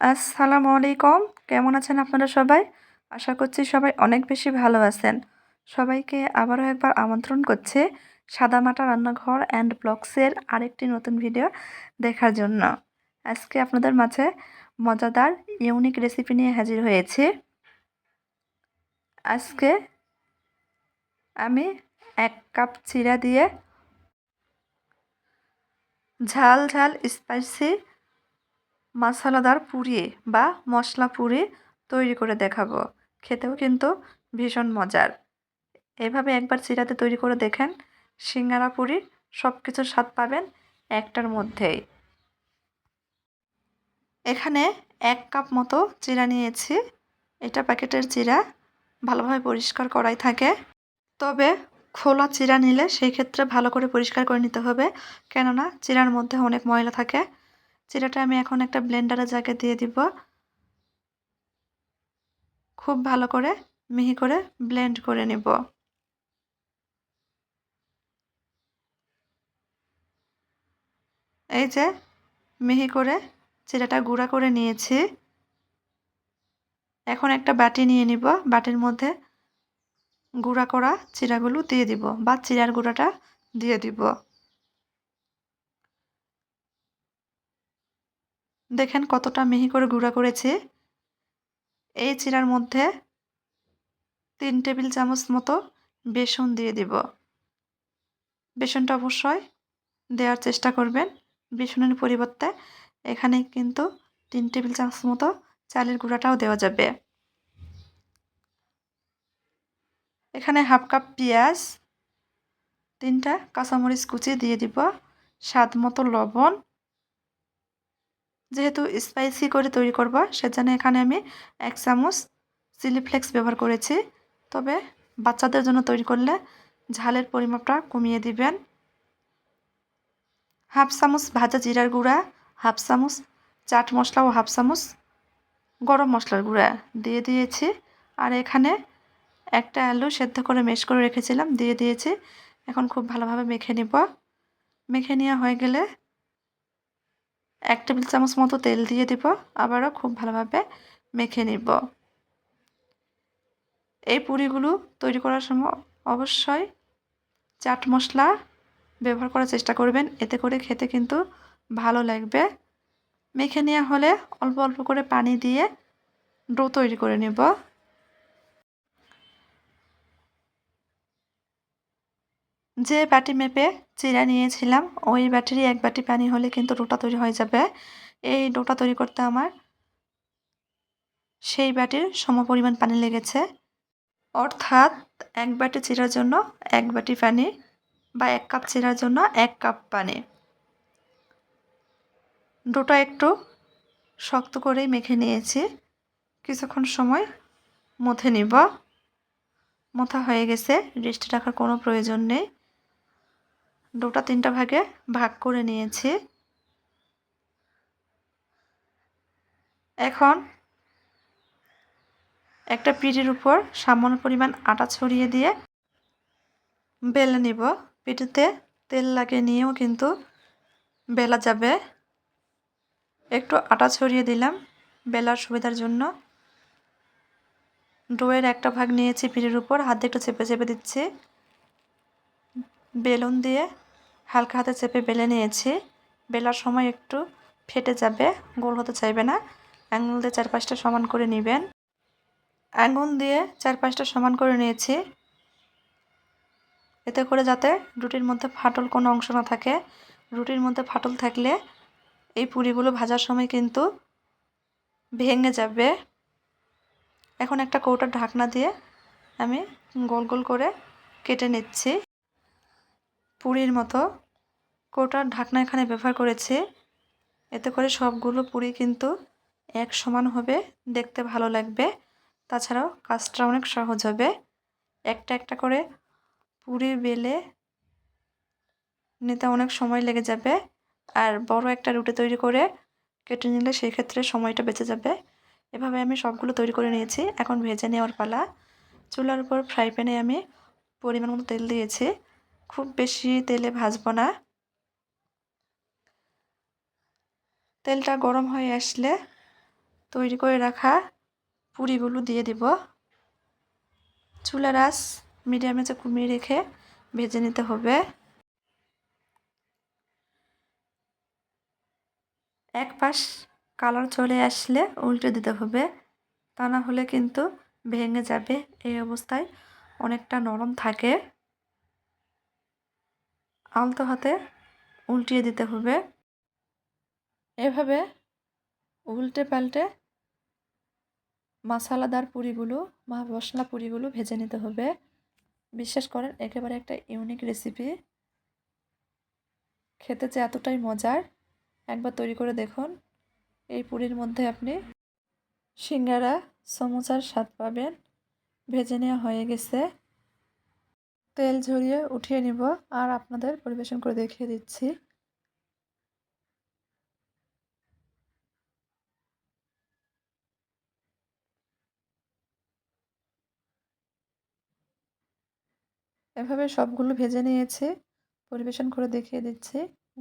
আসসালামু আলাইকুম। কেমন আছেন আপনারা সবাই? আশা করছি সবাই অনেক বেশি ভালো আছেন। সবাইকে আবারও একবার আমন্ত্রণ করছে সাদামাটা রান্নাঘর অ্যান্ড ব্লগসের আরেকটি নতুন ভিডিও দেখার জন্য। আজকে আপনাদের মাঝে মজাদার, ইউনিক রেসিপি নিয়ে হাজির হয়েছি। আজকে আমি এক কাপ চিরা দিয়ে ঝাল ঝাল স্পাইসি মশলাদার পুরি বা মশলা পুরি তৈরি করে দেখাবো। খেতেও কিন্তু ভীষণ মজার। এভাবে একবার চিরাতে তৈরি করে দেখেন, সিঙ্গারা পুরি সব কিছুর স্বাদ পাবেন একটার মধ্যেই। এখানে এক কাপ মতো চিরা নিয়েছি। এটা প্যাকেটের চিরা ভালোভাবে পরিষ্কার করাই থাকে। তবে খোলা চিরা নিলে সেই ক্ষেত্রে ভালো করে পরিষ্কার করে নিতে হবে। কেননা চিরার মধ্যে অনেক ময়লা থাকে। চিরাটা আমি এখন একটা ব্লেন্ডারের জায়গায় দিয়ে দিব। খুব ভালো করে মিহি করে ব্লেন্ড করে নিব। এই যে মিহি করে চিরাটা গুঁড়া করে নিয়েছি, এখন একটা বাটি নিয়ে নিব। বাটির মধ্যে গুঁড়া করা চিরাগুলো দিয়ে দিব বা চিরার গুঁড়াটা দিয়ে দিব। দেখেন কতটা মিহি করে গুঁড়া করেছি। এই চিরার মধ্যে তিন টেবিল চামচ মতো বেসন দিয়ে দিব। বেসনটা অবশ্যই দেওয়ার চেষ্টা করবেন। বেসনের পরিবর্তে এখানে কিন্তু তিন টেবিল চামচ মতো চালের গুঁড়াটাও দেওয়া যাবে। এখানে হাফ কাপ পেঁয়াজ, তিনটা কাঁচামরিচ কুচি দিয়ে দিব, স্বাদ মতো লবণ যেহেতু স্পাইসি করে তৈরি করব, সেজন্য এখানে আমি এক চামচ চিলি ফ্লেক্স ব্যবহার করেছি। তবে বাচ্চাদের জন্য তৈরি করলে ঝালের পরিমাপটা কমিয়ে দিবেন। হাফ চামচ ভাজা জিরার গুঁড়া, হাফ চামচ চাট মশলা ও হাফ চামচ গরম মশলার গুঁড়া দিয়ে দিয়েছি। আর এখানে একটা আলু সেদ্ধ করে মেশ করে রেখেছিলাম, দিয়ে দিয়েছি। এখন খুব ভালোভাবে মেখে নিব। মেখে নেওয়া হয়ে গেলে এক টেবিল চামচ মতো তেল দিয়ে দিব, আবারও খুব ভালোভাবে মেখে নিব। এই পুরিগুলো তৈরি করার সময় অবশ্যই চাট মশলা ব্যবহার করার চেষ্টা করবেন, এতে করে খেতে কিন্তু ভালো লাগবে। মেখে নেওয়া হলে অল্প অল্প করে পানি দিয়ে ডো তৈরি করে নেব। যে বাটি মেপে চিরা নিয়েছিলাম। ওই বাটিরই এক বাটি পানি হলে কিন্তু ডোটা তৈরি হয়ে যাবে। এই ডোটা তৈরি করতে আমার সেই বাটির সম পরিমাণ পানি লেগেছে। অর্থাৎ এক বাটি চিরার জন্য এক বাটি পানি বা এক কাপ চিরার জন্য এক কাপ পানি। ডোটা একটু শক্ত করেই মেখে নিয়েছি। কিছুক্ষণ সময় মথে নিব। মথা হয়ে গেছে, রেস্টে রাখার কোনো প্রয়োজন নেই। দুটা তিনটা ভাগে ভাগ করে নিয়েছি। এখন একটা পিঠের উপর সামান্য পরিমাণ আটা ছড়িয়ে দিয়ে বেলে নিব। পিঠেতে তেল লাগিয়ে নিয়েও কিন্তু বেলা যাবে। একটু আটা ছড়িয়ে দিলাম বেলার সুবিধার জন্য। ডোয়ের একটা ভাগ নিয়েছি পিঠের উপর, হাত একটু চেপে চেপে দিচ্ছি। বেলুন দিয়ে হালকা হাতে চেপে বেলে নিয়েছি। বেলার সময় একটু ফেটে যাবে, গোল হতে চাইবে না। আঙুল দিয়ে চারপাশটা সমান করে নেবেন। আঙুল দিয়ে চারপাশটা সমান করে নিয়েছি। এতে করে যাতে রুটির মধ্যে ফাটল কোনো অংশ না থাকে। রুটির মধ্যে ফাটল থাকলে এই পুরিগুলো ভাজার সময় কিন্তু ভেঙে যাবে। এখন একটা কৌটার ঢাকনা দিয়ে আমি গোল গোল করে কেটে নিচ্ছি। পুরীর মতো। কৌটার ঢাকনা এখানে ব্যবহার করেছি। এতে করে সবগুলো পুরি কিন্তু এক সমান হবে, দেখতে ভালো লাগবে। তাছাড়াও কাজটা অনেক সহজ হবে। একটা একটা করে পুরি বেলে নিতে অনেক সময় লেগে যাবে। আর বড় একটা রুটি তৈরি করে কেটে নিলে সেই ক্ষেত্রে সময়টা বেঁচে যাবে। এভাবে আমি সবগুলো তৈরি করে নিয়েছি। এখন ভেজে নেওয়ার পালা। চুলার উপর ফ্রাই প্যানে আমি পরিমাণ মতো তেল দিয়েছি। খুব বেশি তেলে ভাজবো না। তেলটা গরম হয়ে আসলে তৈরি করে রাখা পুরিগুলো দিয়ে দিব। চুলার আঁচ মিডিয়ামে যে কমিয়ে রেখে ভেজে নিতে হবে। এক পাশ কালার চলে আসলে উল্টে দিতে হবে। তা না হলে কিন্তু ভেঙে যাবে। এই অবস্থায় অনেকটা নরম থাকে। আলতো হাতে উল্টিয়ে দিতে হবে। এভাবে উল্টে পাল্টে মশলাদার পুরিগুলো মশলা পুরিগুলো ভেজে নিতে হবে। বিশ্বাস করেন, একেবারে একটা ইউনিক রেসিপি খেতে যে এতটাই মজার। একবার তৈরি করে দেখুন। এই পুরির মধ্যে আপনি সিঙ্গারা, সমোসার স্বাদ পাবেন। ভেজে নেওয়া হয়ে গেছে। তেল ঝরিয়ে উঠিয়ে নিব। আর আপনাদের পরিবেশন করে দেখিয়ে দিচ্ছি। এভাবে সবগুলো ভেজে নিয়েছি, পরিবেশন করে দেখিয়ে দিচ্ছি।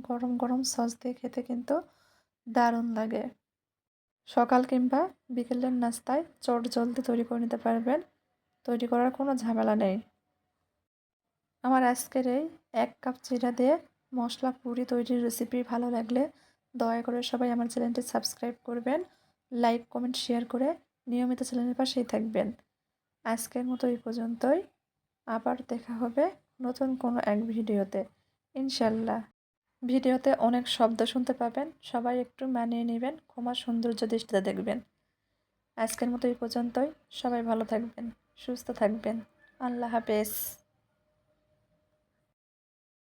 গরম গরম সস দিয়ে খেতে কিন্তু দারুণ লাগে। সকাল কিংবা বিকেলের নাস্তায় চট জলদি তৈরি করে নিতে পারবেন। তৈরি করার কোনো ঝামেলা নেই। আমার আজকের এই এক কাপ চিরা দিয়ে মশলা পুরি তৈরির রেসিপি ভালো লাগলে দয়া করে সবাই আমার চ্যানেলটি সাবস্ক্রাইব করবেন লাইক কমেন্ট শেয়ার করে নিয়মিত চ্যানেলের পাশেই থাকবেন। আজকের মতো এই পর্যন্তই। আবার দেখা হবে নতুন কোনো এক ভিডিওতে। ইনশাল্লাহ ভিডিওতে অনেক শব্দ শুনতে পাবেন, সবাই একটু মানিয়ে নেবেন, ক্ষমা সৌন্দর্য দৃষ্টিতে দেখবেন। আজকের মতো এই পর্যন্তই। সবাই ভালো থাকবেন, সুস্থ থাকবেন। আল্লাহ হাফেজ।